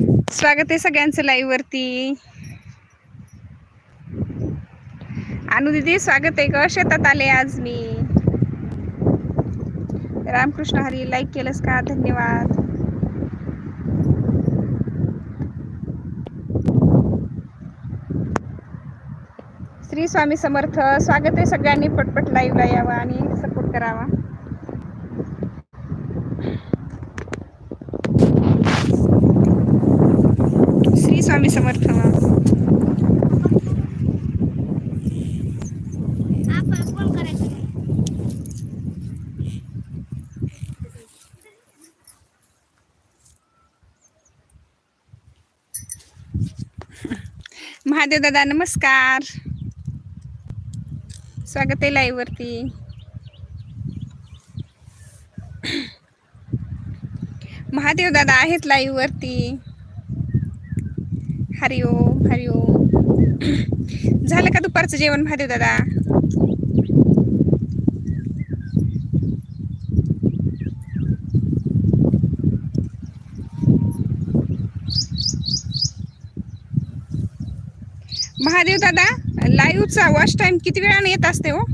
स्वागत आहे सगळ्यांचं लाईव्ह वरती. अनु दिदी स्वागत आहे ग. शेतात आले आज मी. रामकृष्ण हरी लाईक केलंस का? धन्यवाद. श्री स्वामी समर्थ स्वागत आहे सगळ्यांनी पटपट लाईव्हला यावं आणि सपोर्ट करावा श्री स्वामी समर्थ आपण कोण करायचं महादेव दादा नमस्कार. स्वागत आहे लाईव्ह वरती. महादेव दादा आहेत लाईव्ह वरती. हरिओम हरिओम. झालं का दुपारचं जेवण महादेव दादा? महादेव दादा लाईव्हचा वॉच टाइम किती वेळाने येत असते हो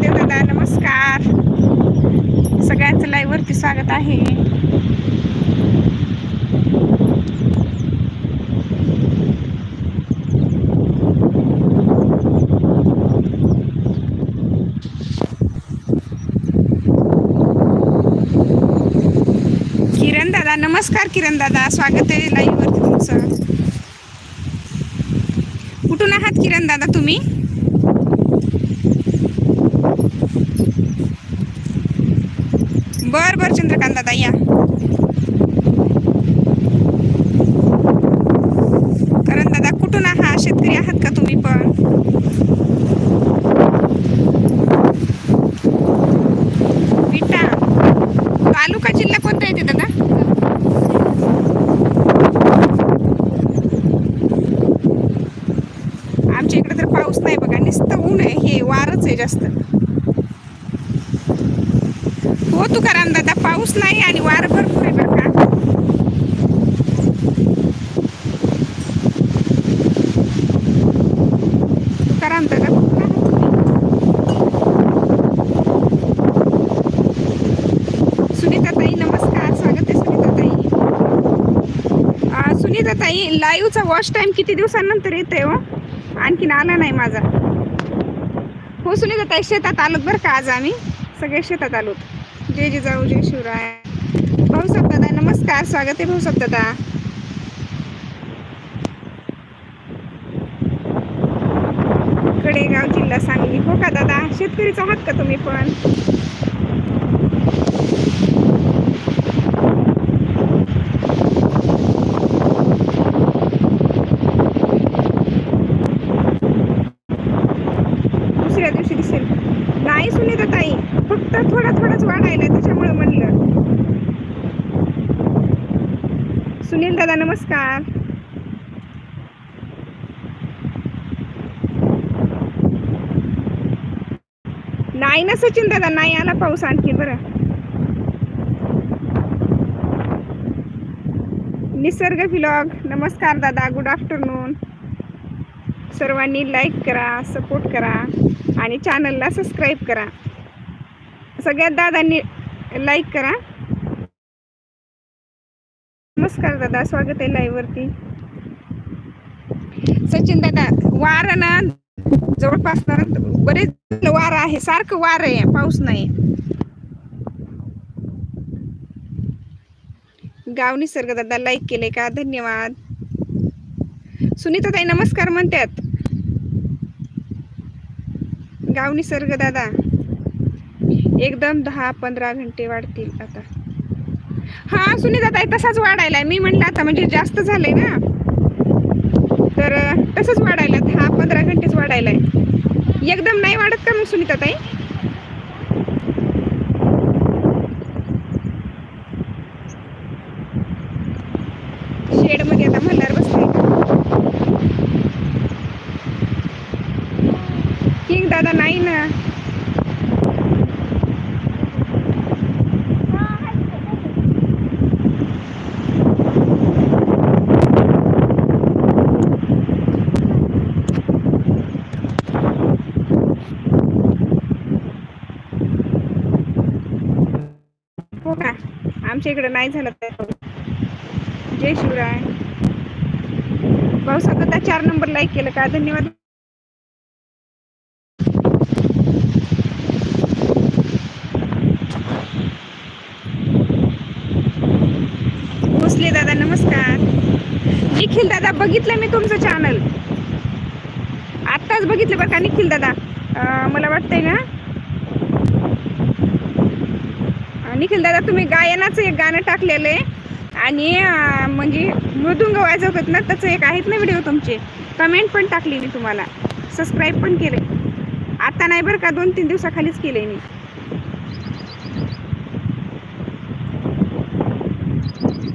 महादेव दादा नमस्कार सगळ्यांचं लाईव्ह वरती स्वागत आहे किरण दादा नमस्कार किरण दादा स्वागत आहे लाईव्हवरती तुमचं. कुठून आहात किरण दादा तुम्ही? बर बर चंद्रकांत दादा या. करण दादा कुठून आहात? शेतकरी आहात का तुम्ही पण विटा तालुका जिल्हा कोणता येते दादा आमच्या इकडे तर पाऊस नाही बघा नुसतं ऊन आहे हे वारच आहे जास्त. हो तुकाराम दादा पाऊस नाही आणि वार भरपूर आहे बरं का? तुकाराम दादा सुनीता ताई नमस्कार. स्वागत आहे सुनीता ताई सुनीता ताई लाईव्हचा वॉच टाइम किती दिवसांनंतर येते हो? आणखीन आला नाही माझा. हो सुनीता ताई शेतात आलोत बरं का आज आम्ही. सगळे शेतात आलोत. जय जे जाऊ जय शिवराय. भाऊ दादा नमस्कार. स्वागत आहे भाऊ दादा कडेगाव जिल्हा सांगली. हो का दादा? शेतकरीच आहात का तुम्ही पण दुसऱ्या दिवशी दिसेल नाही सुनीता ताई फक्त थोडा थोडाच वाढायला त्याच्यामुळे म्हणलं सुनील दादा नमस्कार. नाही ना सचिन दादा नाही आला पाऊस आणखी बरं. निसर्ग व्लॉग नमस्कार दादा गुड आफ्टरनून सर्वांनी लाईक करा सपोर्ट करा आणि चॅनलला सबस्क्राईब करा. सगळ्यात दादांनी लाईक करा. नमस्कार दादा स्वागत आहे लाईव्ह वरती. सचिन दादा वार ना जवळपास बरेच वार आहे सारखं वार आहे पाऊस नाही. गाव निसर्ग दादा लाईक केले का? धन्यवाद. सुनीता ताई नमस्कार म्हणतात गाव निसर्ग दादा. एकदम दहा पंधरा घंटे वाढतील आता. हा सुनीता ताई तसाच वाढायलाय. मी म्हणलं आता म्हणजे जास्त झालंय ना. तर तसंच वाढायला दहा पंधरा घंटेच वाढायलाय. एकदम नाही वाढत का मग सुनीता ताई? शेडमध्ये आता मल्हार बसते किंग दादा नाही ना हो का आमच्या इकडे नाही झालं तर. जय शिवराय. भाऊ सगळं चार नंबर लाईक केलं का? धन्यवाद. भोसले दादा नमस्कार. निखिल दादा बघितलं मी तुमचं चॅनल आत्ताच बघितलं बरं का निखिल दादा? मला वाटतंय ना निखिल दादा तुम्ही गायनाचं एक गाणं टाकलेलं आहे. आणि म्हणजे मृदुंग वाजवतात ना त्याचं एक आहेत ना व्हिडिओ तुमचे. कमेंट पण टाकली मी तुम्हाला. सबस्क्राईब पण केले आता नाही बरं का दोन तीन दिवसाखालीच केले मी.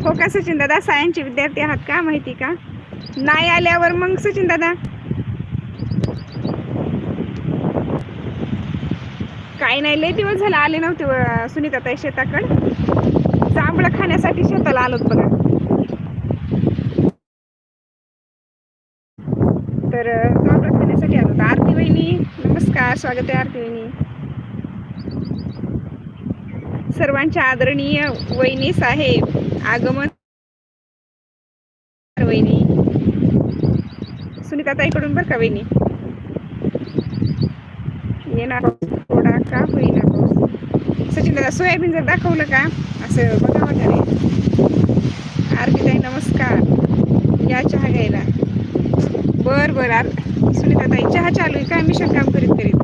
हो का सचिन दादा? सायन्सचे विद्यार्थी आहात का? माहिती का? नाही आल्यावर मग सचिन दादा? काय नाही लय दिवस झाला आले नव्हते सुनीता ताई शेताकडे. जांभळं खाण्यासाठी शेताला आलोत बघा. तर जांभळं खाण्यासाठी आलो आरती वहिनी नमस्कार स्वागत आहे आरती वहिनी. सर्वांच्या आदरणीय वहिनी साहेब आगमन वहिनी. सुनीता ताईकडून बरं का वहिनी? येणार थोडा का होईना पाऊस सचिन दादा सोयाबीन जर दाखवलं का? असं बघा वगैरे. आरती ताई नमस्कार. या चहा घ्यायला. बर बर. आर सुनीता ताई चहा चालू आहे. का मिशन काम करीत करीत?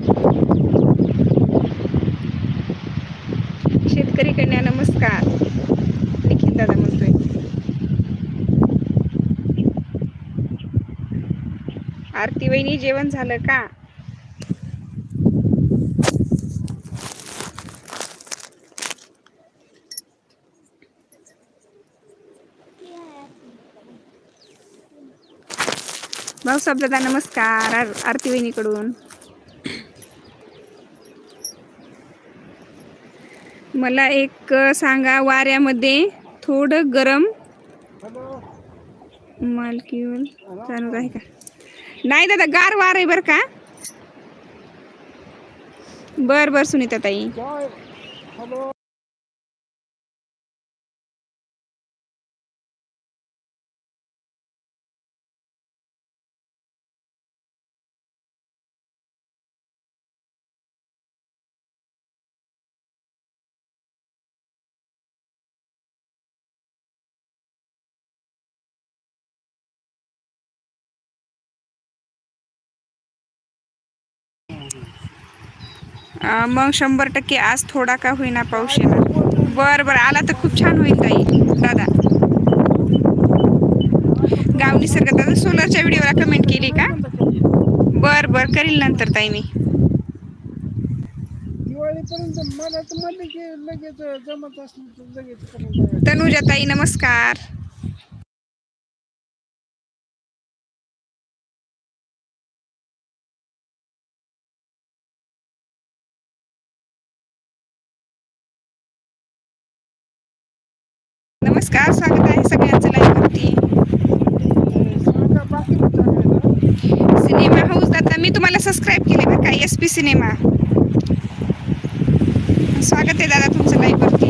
शेतकरी कन्या नमस्कार. निखिल दादा म्हणतोय. आरती वहिनी जेवण झालं का? भाऊसाहेब दादा नमस्कार. आर आरती वहिनीकडून. मला एक सांगा वाऱ्यामध्ये थोडं गरम मालकीवर जाणवत आहे का? नाही दादा गार वार आहे बरं का? बर बर सुनीता ताई मग शंभर टक्के आज थोडा का होईना पाऊस येणार. बर बर. आला तर खूप छान होईल ताई. दादा. गाव निसर्ग. दादा सोलरच्या व्हिडिओला कमेंट केली का? बर बर. करील नंतर ताई मी दिवाळीपर्यंत मला तर नमस्कार स्वागत आहे सगळ्यांचं लाईव्ह वरती. सिनेमा हाऊस दादा मी तुम्हाला सबस्क्राईब केले बरं का एस पी सिनेमा स्वागत आहे दादा तुमचं लाईव्ह वरती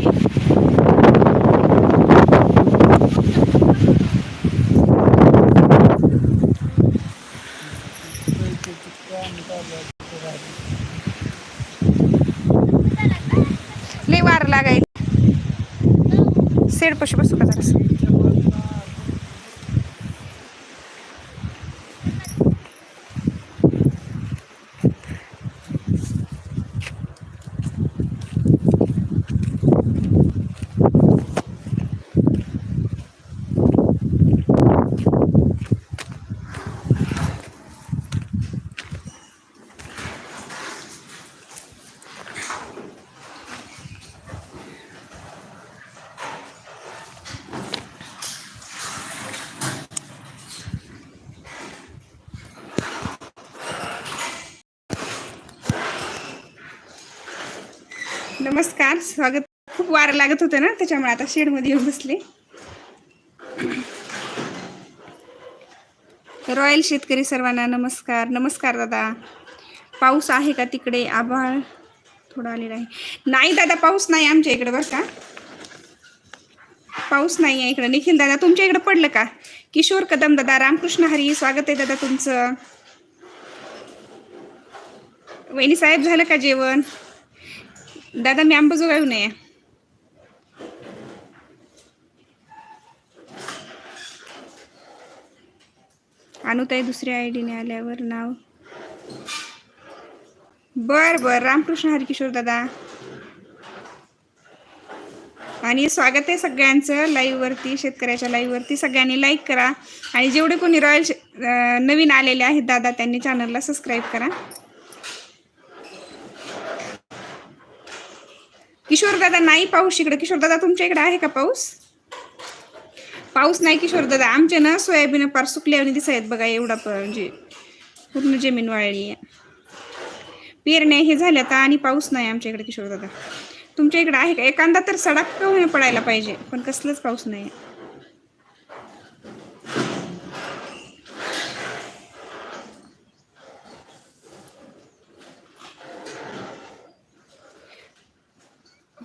लय वार लागाय स्वागत. खूप वारं लागत होतं ना त्याच्यामुळे आता शेडमध्ये येऊन बसले. रॉयल शेतकरी सर्वांना नमस्कार. नमस्कार दादा. पाऊस आहे का तिकडे? आभाळ थोडा आलेला आहे. नाही दादा पाऊस नाही आमच्या इकडे बरं का. पाऊस नाही आहे इकडे. निखिल दादा तुमच्या इकडे पडलं का? किशोर कदम दादा रामकृष्ण हरी स्वागत आहे दादा तुमचं. वहिनी साहेब झालं का जेवण? दादा मी अंबाजोगाई नये अनुताई दुसऱ्या आय डीने आल्यावर नाव. बर बर. रामकृष्ण हरिकिशोर दादा. आणि स्वागत आहे सगळ्यांचं लाईव्ह वरती शेतकऱ्याच्या लाईव्ह वरती. सगळ्यांनी लाईक करा. आणि जेवढे कोणी रॉयल नवीन आलेले आहेत दादा त्यांनी चॅनलला सबस्क्राईब करा. किशोर दादा नाही पाऊस इकडे. किशोर दादा तुमच्या इकडे आहे का पाऊस? पाऊस नाही किशोर दादा. आमचे ना सोयाबीन पार सुकल्याने दिसायत बघा एवढा प- म्हणजे पूर्ण जमीन वाळली आहे. पेरण्या हे झाल्या आता आणि पाऊस नाही आमच्या इकडे किशोर दादा. तुमच्या इकडे आहे का? एखादा तर सडाक का पडायला पाहिजे पण कसलंच पाऊस नाही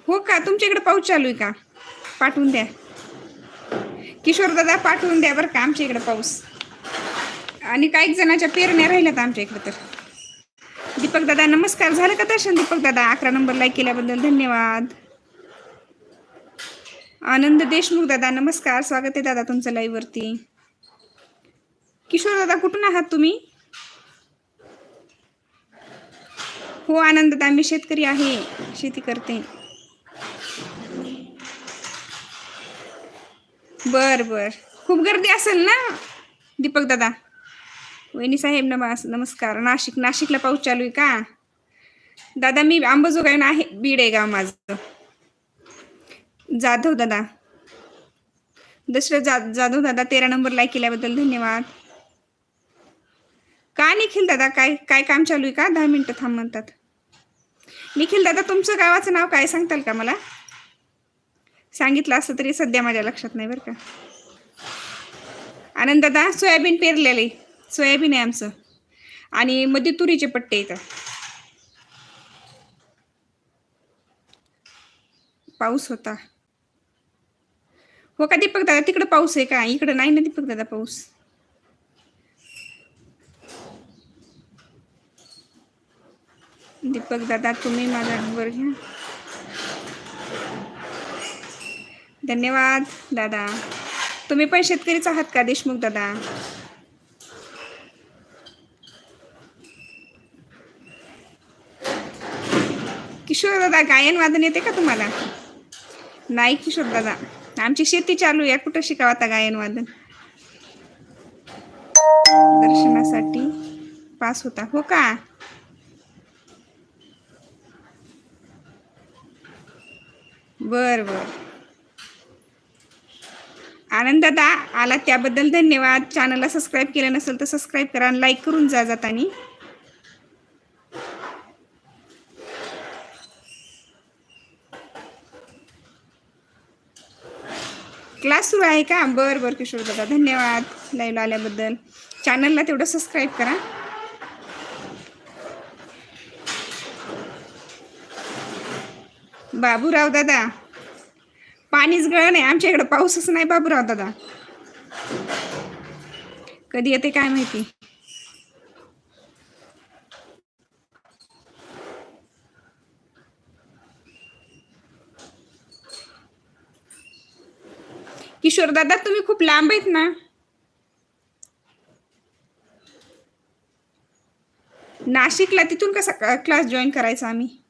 हो का? तुमच्या इकडे पाऊस चालू आहे का? पाठवून द्या. किशोर दादा पाठवून द्या बरं का आमच्या इकडे पाऊस. आणि काही जणाच्या पेरण्या राहिल्यात आमच्या इकडे तर. दीपक दादा नमस्कार. झालं का दर्शन दीपक दादा? अकरा नंबर लाईक केल्याबद्दल धन्यवाद. आनंद देशमुख दादा नमस्कार. स्वागत आहे दादा तुमचं लाईव्ह वरती. किशोर दादा कुठून आहात तुम्ही? हो आनंद दादा मी शेतकरी आहे. शेती करते. बर बर. खूप गर्दी असेल ना दीपक दादा? वहिनी साहेब नमस् नमस्कार. नाशिक नाशिकला पाऊस चालू आहे का? दादा मी अंबाजोगाईन आहे बीड आहे गाव माझं. जाधव दादा. दशरथ जा जाधव दादा तेरा नंबर लाईक केल्याबद्दल धन्यवाद. का निखिल दादा? काय काय काम चालू आहे का? दहा मिनटं थांब म्हणतात. निखिल दादा तुमचं गावाचं नाव काय सांगताल का मला? सांगितलं असं तरी सध्या माझ्या लक्षात नाही बरं का. आनंद दादा सोयाबीन आहे सोयाबीन आहे आमचं. आणि मध्ये तुरीचे पट्टे इथं. पाऊस होता. हो का दीपक दादा तिकडं पाऊस आहे का? इकडं नाही ना दीपक दादा पाऊस? दीपक दादा तुम्ही माझा नंबर घ्या. धन्यवाद दादा. तुम्ही पण शेतकरीच आहात का देशमुख दादा? किशोर दादा गायन वादन येते का तुम्हाला? नाही किशोर दादा. आमची शेती चालू आहे. कुठं शिकावं आता गायन वादन? दर्शनासाठी पास होता. हो का? बर बर. आनंद दादा आला त्याबद्दल धन्यवाद. चॅनलला सबस्क्राईब केलं नसेल तर सबस्क्राईब करा आणि लाईक करून जा जातानी. क्लास सुरू आहे का? बरं बरं किशोर दादा धन्यवाद. लाईव्ह आल्याबद्दल. चॅनलला तेवढं सबस्क्राईब करा. बाबूराव दादा पाणीच गळ नाही. आमच्या इकडं पाऊसच नाही बाबूराव दादा. कधी येते काय माहिती? किशोर दादा तुम्ही खूप लांब आहेत ना? नाशिकला तिथून कसा क्लास जॉईन करायचा आम्ही?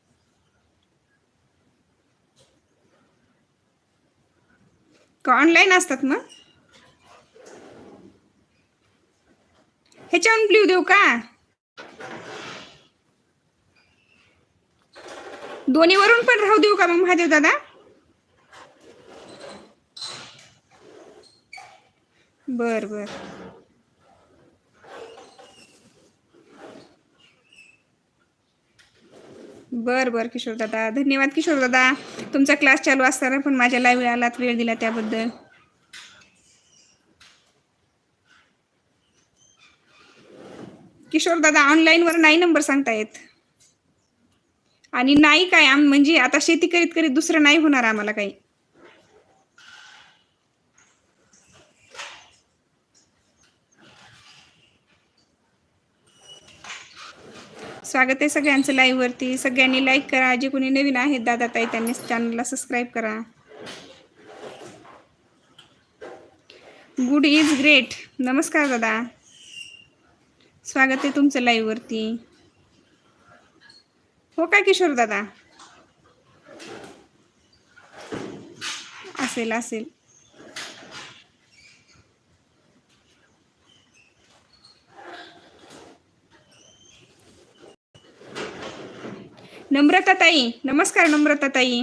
ऑनलाईन असतात मग? ह्याच्यावर ब्ल्यू देऊ का? दोन्हीवरून पण राहू देऊ का मग महादेव दादा? बर बर. बर बर किशोर दादा. धन्यवाद किशोर दादा. तुमचा क्लास चालू असताना पण माझ्या लाईव्ह आलात वेळ दिला त्याबद्दल. किशोर दादा ऑनलाईनवर नाही नंबर सांगता येत आणि नाही काय आम म्हणजे आता शेती करीत करीत दुसरं नाही होणार आम्हाला काही. स्वागत आहे सगळ्यांचं लाईव्हवरती सगळ्यांनी लाईक करा. जे कोणी नवीन आहेत दादा ताई त्यांनी चॅनलला सबस्क्राईब करा. गुड इज ग्रेट नमस्कार दादा. स्वागत आहे तुमचं लाईव्हवरती हो काय किशोर दादा? असेल असेल. नम्रता ताई नमस्कार नम्रता ताई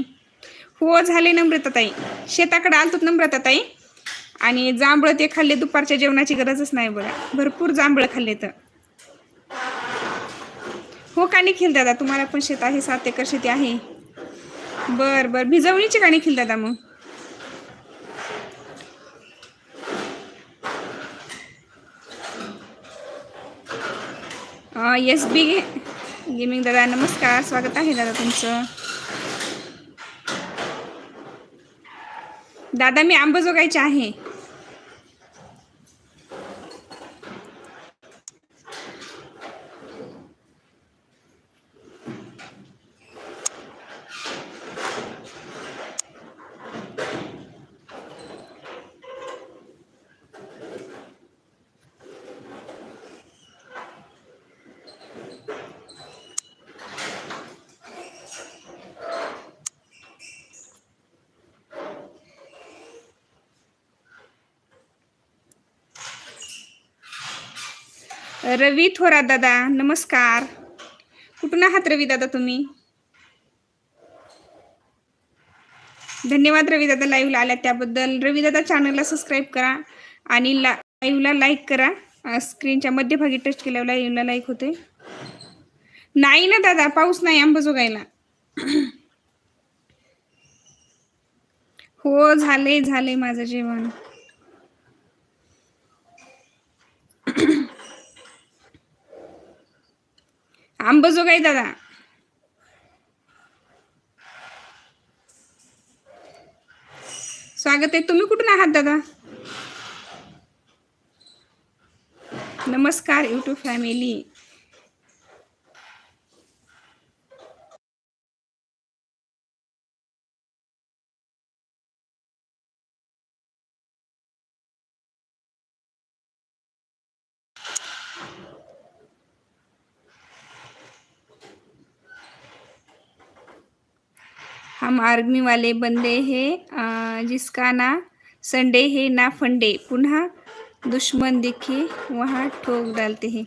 हो झाले नम्रता ताई शेताकडे आलतो नम्रता ताई आणि जांभळं ते खाल्ले दुपारच्या जेवणाची गरजच नाही बघा. भरपूर जांभळं खाल्ले तर. हो का निखिल दादा तुम्हाला पण शेत आहे सात एकर शेती आहे. बर बर. भिजवणीचे का निखिल दादा मग. एस बी गेमिंग दादा नमस्कार स्वागत आहे दादा तुमचं. दादा मी आंबजोगाईचे आहे. रवी थोरात दादा नमस्कार. कुठून आहात रवी दादा तुम्ही? धन्यवाद रवी दादा लाईव्हला आल्या त्याबद्दल. रवी दादा चॅनलला सबस्क्राईब करा आणि ला लाईव्हला लाईक करा. स्क्रीनच्या मध्यभागी टच केल्यावर लाईव्हला लाईक होते. नाही ना दादा पाऊस नाही अंबजोगायला हो झाले झाले माझं जेवण. अंबाजोगाई दादा? स्वागत आहे. तुम्ही कुठून आहात दादा? नमस्कार युट्यूब फॅमिली हम आर्मी वाले बंदे हे जिसका ना संडे है ना फंडे। पुन्हा दुश्मन दिखे वहा ठोक डालते हैं।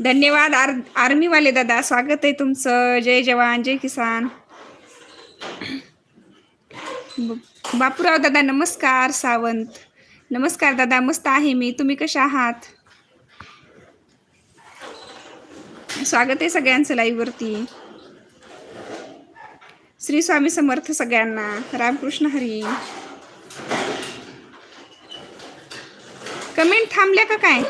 धन्यवाद आर आर्मी वाले दादा स्वागत आहे तुमचं जय जवान जय किसान। ब- बापूराव दादा नमस्कार सावंत। नमस्कार दादा मस्त आहे मी तुम्ही कशा आहात? स्वागत आहे सगळ्यांचं लाईव्ह वरती. श्री स्वामी समर्थ सगळ्यांना. रामकृष्ण हरी. कमेंट थांबल्या का काय?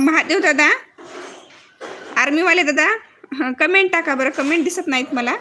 महादेव दादा? आर्मीवाले दादा? कमेंट टाका बरं. कमेंट दिसत नाहीत मला.